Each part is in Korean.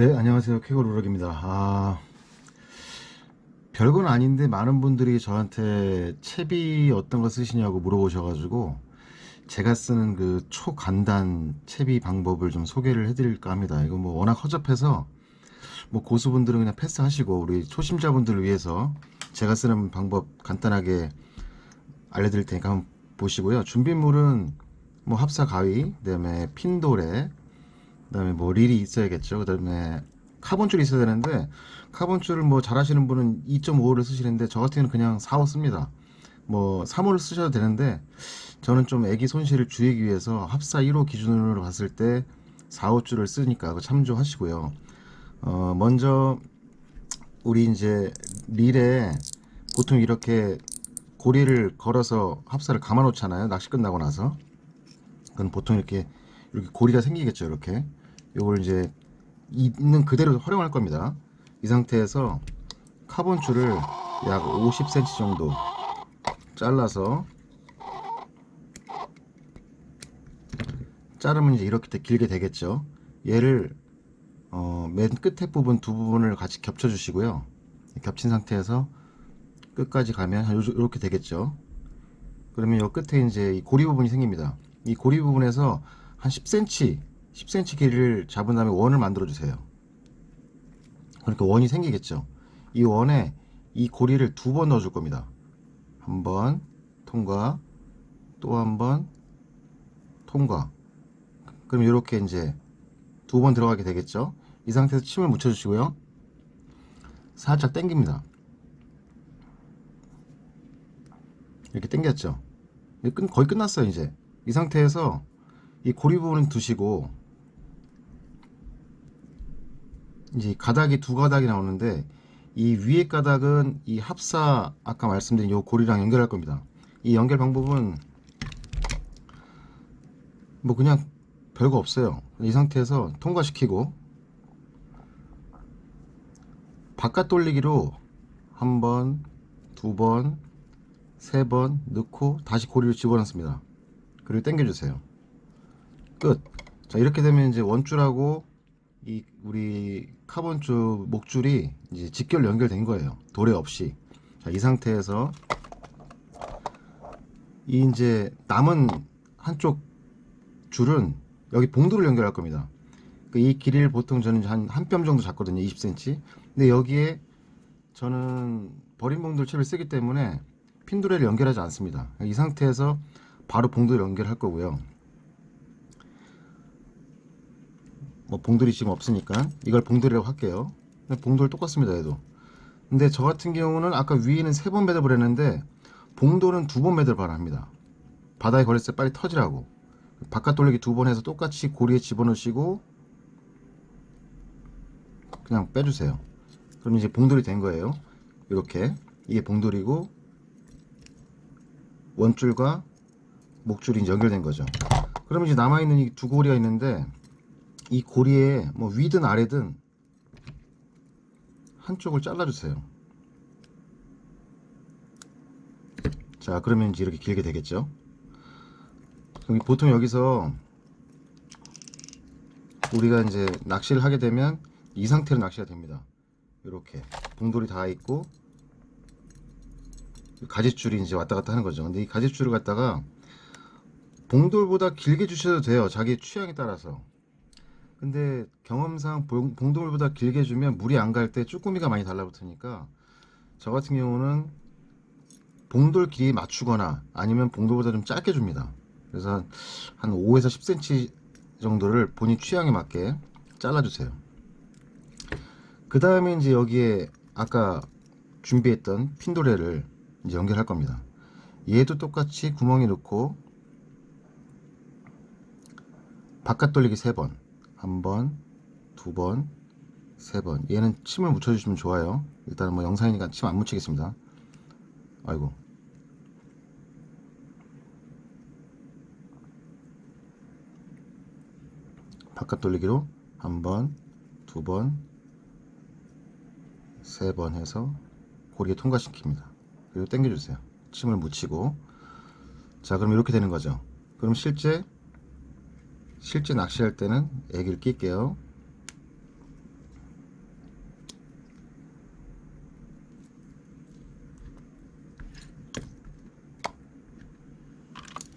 네, 안녕하세요. 쾌걸 우럭입니다. 아, 별건 아닌데 많은 분들이 저한테 채비 어떤 거 쓰시냐고 물어보셔가지고 제가 쓰는 그 초간단 채비 방법을 좀 소개를 해드릴까 합니다. 이거 뭐 워낙 허접해서 뭐 고수분들은 그냥 패스하시고 우리 초심자분들을 위해서 제가 쓰는 방법 간단하게 알려드릴 테니까 한번 보시고요. 준비물은 뭐 합사 가위, 그 다음에 핀도레, 그다음에 뭐 릴이 있어야겠죠. 그다음에 카본줄이 있어야 되는데 카본줄을 뭐 잘하시는 분은 2.5를 쓰시는데 저 같은 경우는 그냥 4호 씁니다. 뭐 3호를 쓰셔도 되는데 저는 좀 애기 손실을 줄이기 위해서 합사 1호 기준으로 봤을 때 4호 줄을 쓰니까 그거 참조하시고요. 어 먼저 우리 이제 릴에 보통 이렇게 고리를 걸어서 합사를 감아 놓잖아요. 낚시 끝나고 나서. 그건 보통 이렇게 이렇게 고리가 생기겠죠. 이렇게. 요걸 이제 있는 그대로 활용할 겁니다. 이 상태에서 카본 줄을 약 50cm 정도 잘라서 자르면 이제 이렇게 길게 되겠죠. 얘를 어, 맨 끝에 부분 두 부분을 같이 겹쳐 주시고요. 겹친 상태에서 끝까지 가면 요렇게 되겠죠. 그러면 요 끝에 이제 이 고리 부분이 생깁니다. 이 고리 부분에서 한 10cm, 10cm 길이를 잡은 다음에 원을 만들어 주세요. 그러니까 원이 생기겠죠. 이 원에 이 고리를 두 번 넣어 줄 겁니다. 한 번 통과, 또 한 번 통과. 그럼 이렇게 이제 두 번 들어가게 되겠죠. 이 상태에서 침을 묻혀 주시고요. 살짝 당깁니다. 이렇게 당겼죠. 거의 끝났어요, 이제. 이 상태에서 이 고리 부분은 두시고 이제 가닥이 두 가닥이 나오는데 이 위에 가닥은 이 합사 아까 말씀드린 요 고리랑 연결할 겁니다. 이 연결 방법은 뭐 그냥 별거 없어요. 이 상태에서 통과시키고 바깥 돌리기로 한 번, 두 번, 세 번 넣고 다시 고리를 집어넣습니다. 그리고 당겨주세요. 끝. 자 이렇게 되면 이제 원줄하고 이 우리 카본줄 목줄이 이제 직결 연결된 거예요. 도래 없이. 자 이 상태에서 이 이제 남은 한쪽 줄은 여기 봉도를 연결할 겁니다. 그이 길이를 보통 저는 한 한 뼘 정도 잡거든요. 20cm. 근데 여기에 저는 버린 봉돌 칩을 쓰기 때문에 핀도레를 연결하지 않습니다. 이 상태에서 바로 봉돌 연결할 거고요. 뭐 봉돌이 지금 없으니까 이걸 봉돌이라고 할게요. 봉돌 똑같습니다. 얘도. 근데 저 같은 경우는 아까 위에는 세 번 매듭을 했는데 봉돌은 두 번 매듭을 합니다. 바닥에 걸렸을 때 빨리 터지라고. 바깥 돌리기 두 번 해서 똑같이 고리에 집어넣으시고 그냥 빼주세요. 그럼 이제 봉돌이 된 거예요. 이렇게 이게 봉돌이고 원줄과 목줄이 연결된 거죠. 그럼 이제 남아 있는 이 두 고리가 있는데 이 고리에 뭐 위든 아래든 한쪽을 잘라주세요. 자, 그러면 이제 이렇게 길게 되겠죠. 보통 여기서 우리가 이제 낚시를 하게 되면 이 상태로 낚시가 됩니다. 이렇게 봉돌이 다 있고 가지줄이 이제 왔다 갔다 하는 거죠. 근데 이 가지줄을 갖다가 봉돌보다 길게 주셔도 돼요. 자기 취향에 따라서. 근데 경험상 봉- 봉돌보다 길게 주면 물이 안 갈 때 쭈꾸미가 많이 달라붙으니까 저 같은 경우는 봉돌 길이에 맞추거나 아니면 봉돌보다 좀 짧게 줍니다. 그래서 한 5에서 10cm 정도를 본인 취향에 맞게 잘라주세요. 그 다음에 이제 여기에 아까 준비했던 핀도레를 이제 연결할 겁니다. 얘도 똑같이 구멍에 넣고 바깥 돌리기 3번, 한 번, 두 번, 세 번. 얘는 침을 묻혀주시면 좋아요. 일단은 뭐 영상이니까 침 안 묻히겠습니다. 아이고. 바깥 돌리기로 한 번, 두 번, 세 번 해서 고리에 통과시킵니다. 그리고 당겨주세요. 침을 묻히고 자 그럼 이렇게 되는 거죠. 그럼 실제 실제 낚시할 때는 애기를 낄게요.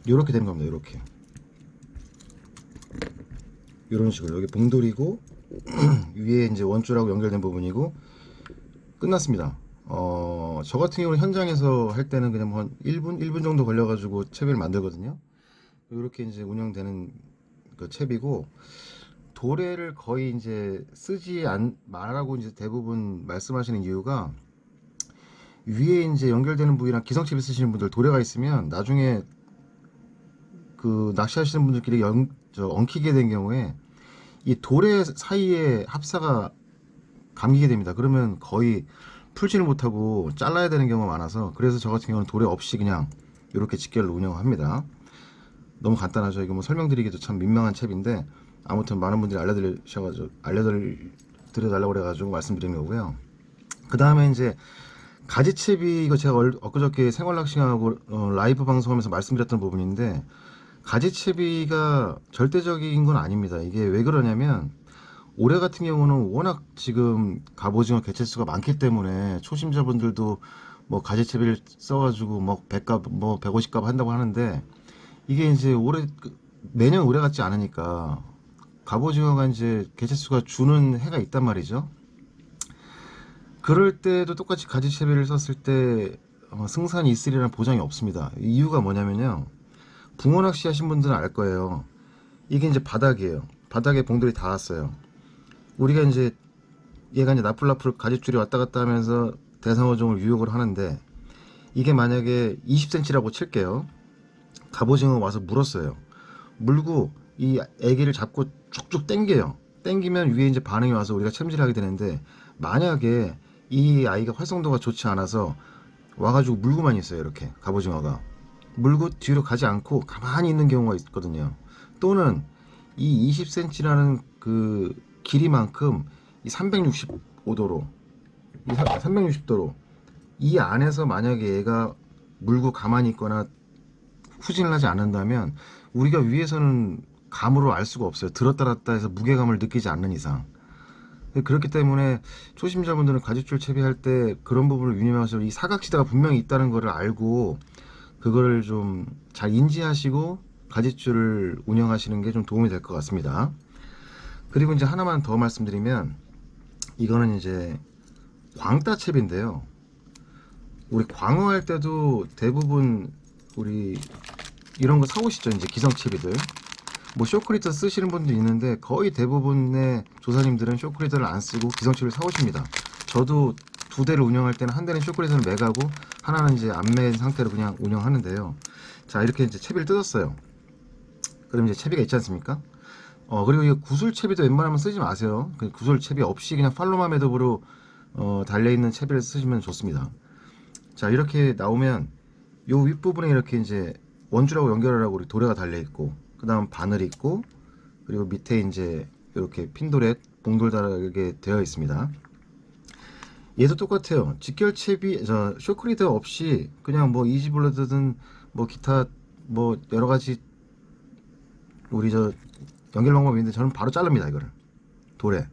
이렇게 되는 겁니다 이렇게. 이런 식으로. 여기 봉돌이고 위에 이제 원줄하고 연결된 부분이고 끝났습니다. 어, 저 같은 경우는 현장에서 할 때는 그냥 한 1분 1분 정도 걸려 가지고 채비를 만들거든요. 이렇게 이제 운영되는 그 채비고, 도래를 거의 이제 쓰지 않, 말라고 이제 대부분 말씀하시는 이유가, 위에 이제 연결되는 부위랑 기성채비 쓰시는 분들 도래가 있으면 나중에 그 낚시하시는 분들끼리 연, 저, 엉키게 된 경우에 이 도래 사이에 합사가 감기게 됩니다. 그러면 거의 풀지를 못하고 잘라야 되는 경우가 많아서 그래서 저 같은 경우는 도래 없이 그냥 이렇게 직결로 운영합니다. 너무 간단하죠. 이거 뭐 설명드리기도 참 민망한 챕인데 아무튼 많은 분들이 알려드리셔가지고 알려드려달라고 그래가지고 말씀드린 거고요. 그 다음에 이제 가지채비 이거 제가 얼- 엊그저께 생활낚시하고 어, 라이브 방송하면서 말씀드렸던 부분인데 가지채비가 절대적인 건 아닙니다. 이게 왜 그러냐면 올해 같은 경우는 워낙 지금 갑오징어 개체수가 많기 때문에 초심자분들도 뭐 가지채비를 써가지고 뭐 100갑 뭐 150갑 한다고 하는데 이게 이제 올해 그- 매년 올해 같지 않으니까 갑오징어가 이제 개체수가 주는 해가 있단 말이죠. 그럴 때도 똑같이 가지채비를 썼을 때 어, 승산이 있으리라는 보장이 없습니다. 이유가 뭐냐면요. 붕어 낚시 하신 분들은 알 거예요. 이게 이제 바닥이에요. 바닥에 봉돌이 닿았어요. 우리가 이제 얘가 이제 나풀나풀 가지줄이 왔다 갔다 하면서 대상어종을 유혹을 하는데 이게 만약에 20cm라고 칠게요. 갑오징어 와서 물었어요. 물고 이 애기를 잡고 쭉쭉 당겨요. 당기면 위에 이제 반응이 와서 우리가 챔질하게 되는데 만약에 이 아이가 활성도가 좋지 않아서 와가지고 물고만 있어요. 이렇게 갑오징어가 물고 뒤로 가지 않고 가만히 있는 경우가 있거든요. 또는 이 20cm라는 그 길이만큼 이 365도로 이 360도로 이 안에서 만약에 얘가 물고 가만히 있거나 후진을 하지 않는다면 우리가 위에서는 감으로 알 수가 없어요. 들었다 놨다 해서 무게감을 느끼지 않는 이상. 그렇기 때문에 초심자분들은 가지줄 채비할 때 그런 부분을 유념하셔서 이 사각지대가 분명히 있다는 것을 알고 그거를 좀 잘 인지하시고 가지줄을 운영하시는 게 좀 도움이 될 것 같습니다. 그리고 이제 하나만 더 말씀드리면 이거는 이제 광따 채비인데요. 우리 광어할 때도 대부분 우리 이런 거 사오시죠 이제 기성채비들 뭐 쇼크리터 쓰시는 분도 있는데 거의 대부분의 조사님들은 쇼크리터를 안 쓰고 기성채비를 사오십니다. 저도 두 대를 운영할 때는 한 대는 쇼크리터를 매가고 하나는 이제 안 맨 상태로 그냥 운영하는데요. 자 이렇게 이제 채비를 뜯었어요. 그럼 이제 채비가 있지 않습니까? 어 그리고 이 구슬 채비도 웬만하면 쓰지 마세요. 그 구슬 채비 없이 그냥 팔로마 매듭으로 어, 달려 있는 채비를 쓰시면 좋습니다. 자 이렇게 나오면 요 윗부분에 이렇게 이제 원줄하고 연결하라고 우리 도래가 달려 있고 그 다음 바늘이 있고 그리고 밑에 이제 이렇게 핀돌에 봉돌 달게 되어 있습니다. 얘도 똑같아요. 직결채비 저 쇼크리더 없이 그냥 뭐 이지블러드든 뭐 기타 뭐 여러 가지 우리 저 연결 방법이 있는데 저는 바로 자릅니다 이거를 돌에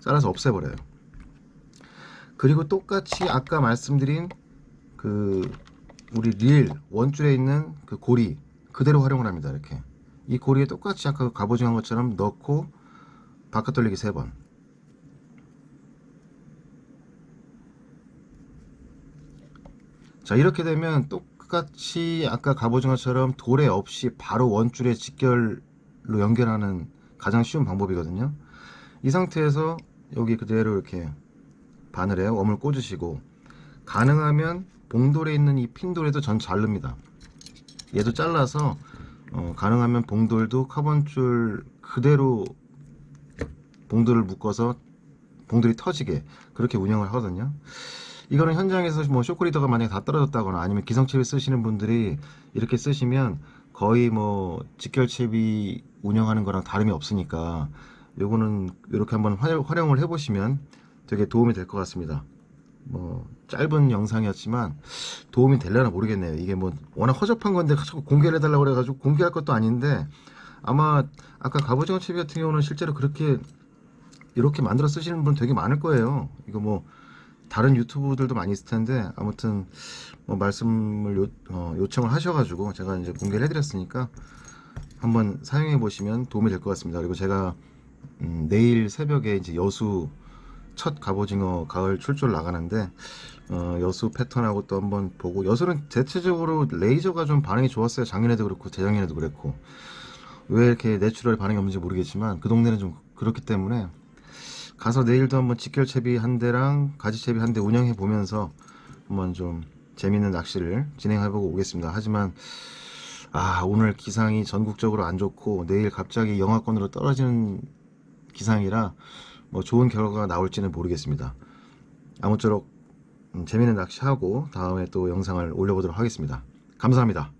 잘라서 없애버려요. 그리고 똑같이 아까 말씀드린 그 우리 릴 원줄에 있는 그 고리 그대로 활용을 합니다 이렇게 이 고리에 똑같이 아까 그 갑오징어 한 것처럼 넣고 바깥 돌리기 세 번. 자 이렇게 되면 똑같이 아까 갑오징어처럼 돌에 없이 바로 원줄에 직결로 연결하는 가장 쉬운 방법이거든요. 이 상태에서 여기 그대로 이렇게 바늘에 웜을 꽂으시고 가능하면 봉돌에 있는 이 핀돌에도 전 자릅니다. 얘도 잘라서 어, 가능하면 봉돌도 카본줄 그대로 봉돌을 묶어서 봉돌이 터지게 그렇게 운영을 하거든요. 이거는 현장에서 뭐 쇼크리더가 만약에 다 떨어졌다거나 아니면 기성채비 쓰시는 분들이 이렇게 쓰시면 거의 뭐 직결채비 운영하는 거랑 다름이 없으니까 요거는 이렇게 한번 활- 활용을 해보시면 되게 도움이 될 것 같습니다. 뭐 짧은 영상이었지만 도움이 되려나 모르겠네요. 이게 뭐 워낙 허접한 건데 자꾸 공개를 해달라고 그래가지고 공개할 것도 아닌데 아마 아까 갑오징어 채비 같은 경우는 실제로 그렇게 이렇게 만들어 쓰시는 분 되게 많을 거예요. 이거 뭐 다른 유튜브들도 많이 있을 텐데 아무튼 뭐 말씀을 요, 어, 요청을 하셔가지고 제가 이제 공개를 해드렸으니까 한번 사용해 보시면 도움이 될 것 같습니다. 그리고 제가 음, 내일 새벽에 이제 여수 첫 갑오징어 가을 출조를 나가는데 어, 여수 패턴하고 또 한번 보고 여수는 대체적으로 레이저가 좀 반응이 좋았어요. 작년에도 그렇고 재작년에도 그랬고 왜 이렇게 내추럴 반응이 없는지 모르겠지만 그 동네는 좀 그렇기 때문에 가서 내일도 한번 직결채비 한 대랑 가지채비 한 대 운영해 보면서 한번 좀 재밌는 낚시를 진행해 보고 오겠습니다. 하지만 아 오늘 기상이 전국적으로 안 좋고 내일 갑자기 영하권으로 떨어지는 기상이라 뭐 좋은 결과가 나올지는 모르겠습니다. 아무쪼록 음, 재밌는 낚시하고 다음에 또 영상을 올려보도록 하겠습니다. 감사합니다.